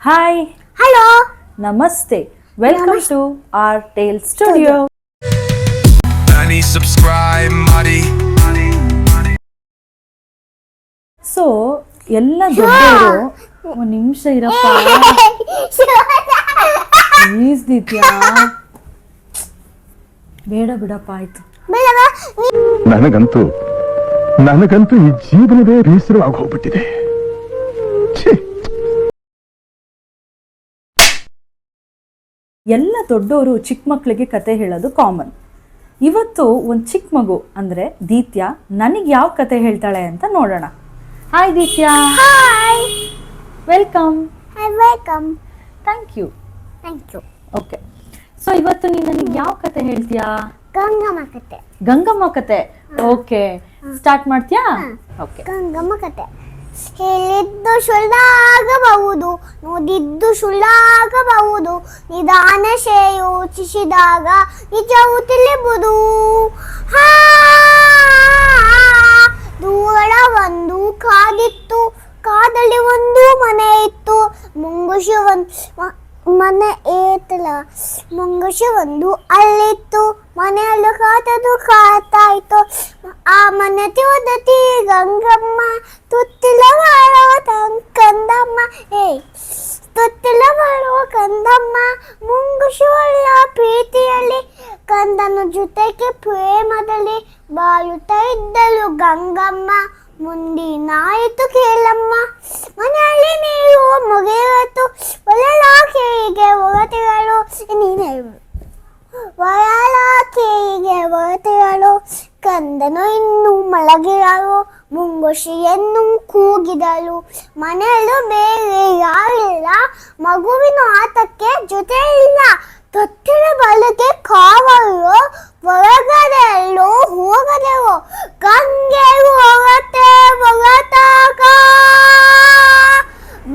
Hi hello ನಮಸ್ತೆ welcome to our tale studio so ಎಲ್ಲ ದೊಡ್ಡವರು ಒಂದ್ ನಿಮಿಷ ಇರಪ್ಪ. ಪ್ಲೀಸ್ ದಿತ್ಯಾ ಬೇಡ ಬಿಡಪ್ಪ ಆಯ್ತು. ನನಗಂತೂ ನನಗಂತೂ ಈ ಜೀವನವೇ ಬೇಸರವಾಗಿ ಹೋಗ್ಬಿಟ್ಟಿದೆ. ಎಲ್ಲ ದೊಡ್ಡವರು ಚಿಕ್ಕ ಮಕ್ಕಳಿಗೆ ಕತೆ ಹೇಳೋದು ಕಾಮನ್ ಇವತ್ತು ಒಂದು ಚಿಕ್ಕ ಮಗು ಅಂದರೆ ದೀತ್ಯ ನನಗೆ ಯಾವ ಕತೆ ಹೇಳ್ತಾಳೆ ಅಂತ ನೋಡೋಣ. Hi Deethya. Hi welcome hi welcome thank you thank you okay so ಇವತ್ತು ನೀನು ನನಗೆ ಯಾವ ಕತೆ ಹೇಳ್ತೀಯಾ? ಗಂಗಮ್ಮ ಕತೆ. ಗಂಗಮ್ಮ ಕತೆ. ಓಕೆ ಸ್ಟಾರ್ಟ್ ಮಾಡ್ತೀಯಾ? ಓಕೆ ಗಂಗಮ್ಮ ಕತೆ. ಹೇಳಿದ್ದು ಸುಳ್ಳಾಗಬಹುದು ನೋಡಿದ್ದು ಸುಳ್ಳಾಗಬಹುದು ನಿಧಾನ ಯೋಚಿಸಿದಾಗ ನಿಜವು ತಿಳಿಬಹುದು ಹಾ ಒಂದು ಅಲ್ಲಿತ್ತು. ಮನೆಯಲ್ಲೂ ಕಾತದು ಕಾತಾಯ್ತು ಆ ಮನೆ ತಿವದತಿ ಗಂಗಮ್ಮ ತುತ್ತಿಲ ಮಾಡೋ ಕಂದಮ್ಮ. ಏಯ್ ತುತ್ತಿಲ ಮಾಡುವ ಕಂದಮ್ಮ ಮುಂಗುಶುವಳ್ಳ ಪ್ರೀತಿಯಲ್ಲಿ, ಕಂದನ ಜೊತೆಗೆ ಪ್ರೇಮದಲ್ಲಿ ಬಾಳುತ್ತಾ ಇದ್ದಳು ಗಂಗಮ್ಮ. ಮುಂದಿನಾಯಿತು ಕೇಳಮ್ಮ. ಮನೆಯಲ್ಲಿ ಮುಂಗುಷಿಯನ್ನು ಕೂಗಿದಳು. ಮನೆಯಲ್ಲೂ ಬೇರೆ ಯಾರಿಲ್ಲ. ಮಗುವಿನ ಆತಕ್ಕೆ ಜೊತೆ ಇಲ್ಲ ತೊಟ್ಟಿನ ಬಲಕ್ಕೆ ಕಾವಲು ಹೊರಗಡೆ ಎಲ್ಲೋ ಹೋಗದೆವು. ಗಂಗೆ ಹೋಗತ್ತೆ ಹೋಗತಾಗ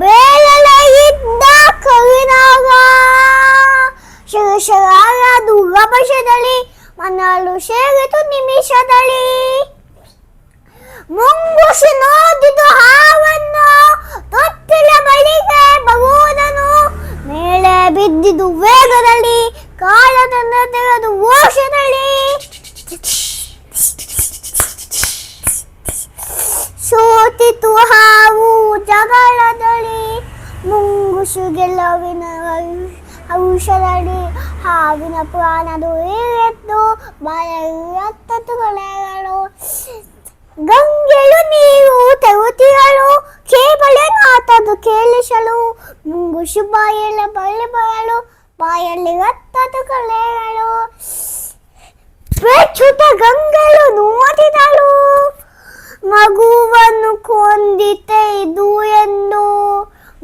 ಬೇಲಲೆ ಇದ್ದ ಕವಿನಾಗ ಶಿವಶರಾರ ದುರ್ಗಪಶದಲ್ಲಿ ಮನಲು ಸೇರಿತು ನಿಮಿಷದಲ್ಲಿ. ಮುಂಗುಷಿ ನೋದಿದು ಹಾವನ್ನು. ತೊಟ್ಟಿಲ ಬಳಿಗೆ ಬಹುದನು ಮೇಲೆ ಬಿದ್ದಿದ್ದು ವೇಗದಲ್ಲಿ ಕಾಲದನ್ನ ತೆಗೆದು ಓಷದಲ್ಲಿ ಸೋತಿತು ಹಾವು ಜಗಳದಲ್ಲಿ. ಮುಂಗುಸು ಗೆಲ್ಲವಿನ ಔಷಧಿ ಹಾವಿನ ಪ್ರಾಣದು ಬಯತ್ತತ್ತು ಕೊಳೆಗಳು ಗಂಗೆಳು ನೀವು ತೆಗುತಿಗಳು ಕೇಬಳ ಮಾತದು ಕೇಳಿಸಲು. ಮುಂಗುಸು ಬಾಯಲ್ಲ ಬಳ್ಳಿ ಬಯಲು ಬಾಯಲ್ಲಿ ರತ್ತದು ಕಳೆಗಳು. ಪ್ರಚುತ ಗಂಗೆಳು ನೋಡಿದಳು ಮಗುವನ್ನು ಕೊಂದಿತೆ ಇದು ಎಂದು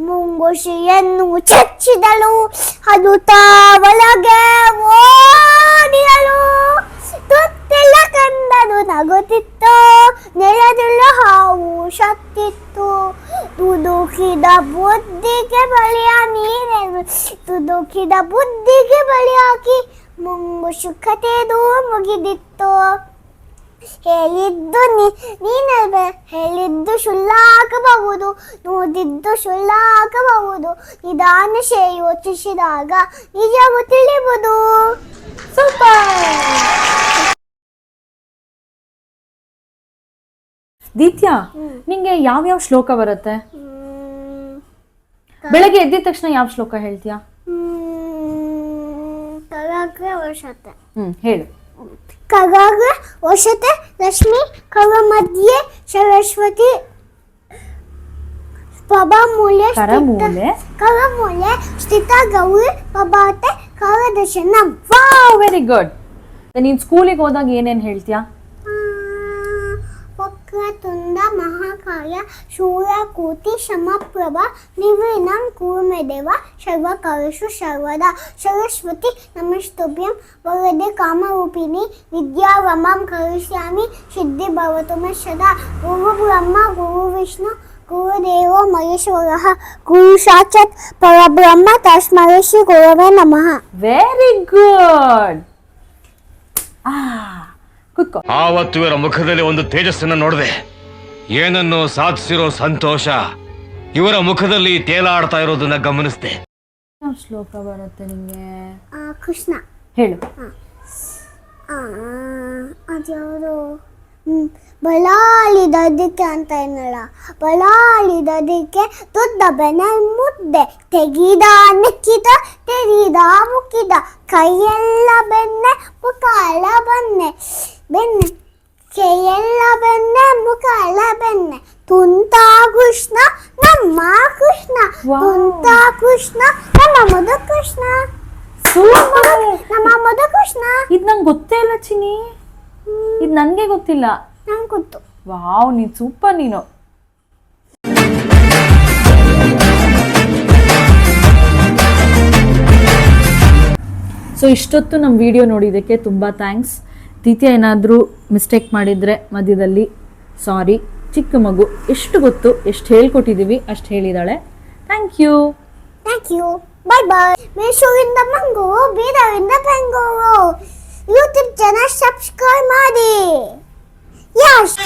ಮುಂಗುಷಿಯನ್ನು ಚಚ್ಚಿದಳು. ಅದು ತಾವಲಗೆ ತುದುಕಿದ ಬುದ್ಧಿಗೆ ಬಳಿ ಹಾಕಿ ಮುಂಗು ಕತೆದು ಮುಗಿದಿತ್ತು ಹೇಳಿದ್ದು ನೀನಲ್ವೇ? ಹೇಳಿದ್ದು ಸುಳ್ಳಾಗಬಹುದು ನೋಡಿದ್ದು ಸುಳ್ಳಾಗಬಹುದು. ನಿಧಾನ ಶೇ ಯೋಚಿಸಿದಾಗ ನಿಜವು ತಿಳಿಬಹುದು ದೀತ್ಯಾ ನಿಂಗೆ ಯಾವ್ಯಾವ ಶ್ಲೋಕ ಬರುತ್ತೆ? ಬೆಳಗ್ಗೆ ಎದ್ದಿದ ತಕ್ಷಣ ಯಾವ ಶ್ಲೋಕ ಹೇಳ್ತೀಯಾ? ಕಗಾಗ್ರ ವರ್ಷತೆ ಹ್ಮ್ ಹೇಳು. ಕಗಾಗ್ರ ವರ್ಷತೆ ಲಕ್ಷ್ಮಿ ಕವ ಮಧ್ಯೆ ಸರಸ್ವತಿ ಪಬಮೂಲೆ ಕರಮೂಲೆ ಕರಮೂಲೆ ಸ್ಥಿತ ಗೌರಿ ಪಬಾತೆ ಕರದರ್ಶನಂ. ವಾವ್ ವೆರಿ ಗುಡ್ ನೀನ್ ಸ್ಕೂಲಿಗೆ ಹೋದಾಗ ಏನೇನ್ ಹೇಳ್ತೀಯಾ? ವಕ್ರತುಂಡ ಮಹಾಕಾಯ ಶೂರಕೂಟಿ ಸಮಪ್ರಭ ನಿರ್ವಿಣಂ ಕೂರ್ಮೆದೇವ ಸರ್ವಕರ್ಷು ಸರ್ವದಾ ಸರಸ್ವತಿ ನಮಸ್ತುಭ್ಯಂ ವರದೆ ಕಾಮರೂಪಿಣಿ ವಿದ್ಯಾವಮಂ ಕರಿಷ್ಯಾಮಿ ಸಿದ್ಧಿ ಭವತು ಮೇ ಸದಾ ಗುರು ಬ್ರಹ್ಮ ಗುರು ವಿಷ್ಣು ಗುರುದೇವೋ ಮಹೇಶ್ವರಃ ಗುರು ಸಾಕ್ಷಾತ್ ಪರಬ್ರಹ್ಮ ತಸ್ಮೈ ಶ್ರೀ ಗುರವೇ ನಮಃ ವೆರಿ ಗುಡ್ ಆ ಕುತ್ಕೋ ಆವತ್ತು ಇವರ ಮುಖದಲ್ಲಿ ಒಂದು ತೇಜಸ್ಸನ್ನ ನೋಡಿದೆ. ಏನನ್ನು ಸಾಧಿಸಿರೋ ಸಂತೋಷ ಇವರ ಮುಖದಲ್ಲಿ ತೇಲಾಡ್ತಾ ಇರೋದನ್ನ ಗಮನಿಸ್ದೆ. ಯಾವ ಶ್ಲೋಕ ಬರುತ್ತೆ ನಿಮಗೆ? ಆ, ಕೃಷ್ಣ. ಹೇಳು. ಆ, ಅದ್ಯಾವುದು? ಹ್ಮ್ ಬಲಾಳಿದದಕ್ಕೆ ಅಂತ ಏನಲ್ಲ ಬಲಾಳಿದದಕ್ಕೆ ತುದ್ದ ಬೆನ ಮುದ್ದೆ. ತೆಗಿದ ನೆಕ್ಕಿದ ತೆರೀದ ಮುಕ್ಕಿದ. ಕೈಯೆಲ್ಲ ಬೆನ್ನೆ ಮುಖ ಎಲ್ಲ ಬನ್ನೆ ಬೆನ್ನೆ ಕೈಯೆಲ್ಲ ಬೆನ್ನೆ ಮುಖ ಎಲ್ಲ ಬೆನ್ನೆ ತುಂತ ಕೃಷ್ಣ ನಮ್ಮ ಕೃಷ್ಣ Wow. ತುಂತ ಕೃಷ್ಣ ನಮ್ಮ ಮದ ಕೃಷ್ಣ ಸೂಪರ್ ನಮ್ಮ ಮದ ಕೃಷ್ಣ. ಇದು ನಂಗೆ ಗೊತ್ತೇ ಇಲ್ಲ ಚಿನಿ ಇದು ನನಗೆ ಗೊತ್ತಿಲ್ಲ. ನಂಗೆ ಗೊತ್ತು. ವಾವ್ ನೀನು ಸೂಪರ್ ನೀನು. ಸೊ ಇಷ್ಟೊತ್ತು ನಮ್ಮ ವಿಡಿಯೋ ನೋಡಿದ್ದಕ್ಕೆ ತುಂಬ ಥ್ಯಾಂಕ್ಸ್ ತೀತ್ಯ ಏನಾದರೂ ಮಿಸ್ಟೇಕ್ ಮಾಡಿದರೆ ಮಧ್ಯದಲ್ಲಿ ಸಾರಿ ಚಿಕ್ಕ ಮಗು ಎಷ್ಟು ಗೊತ್ತು ಎಷ್ಟು ಹೇಳ್ಕೊಟ್ಟಿದ್ದೀವಿ ಅಷ್ಟು ಹೇಳಿದಾಳೆ. Thank you thank you ಬಾಯ್ ಬಾಯ್ ಮೈಸೂರಿಂದ ಮಂಗು ಬೀದರಿಂದ ಬೆಂಗಳೂರು ಯೂಟ್ಯೂಬ್ ಚಾನಲ್ ಸಬ್ಸ್ಕ್ರೈಬ್ ಮಾಡಿ ಯಶ್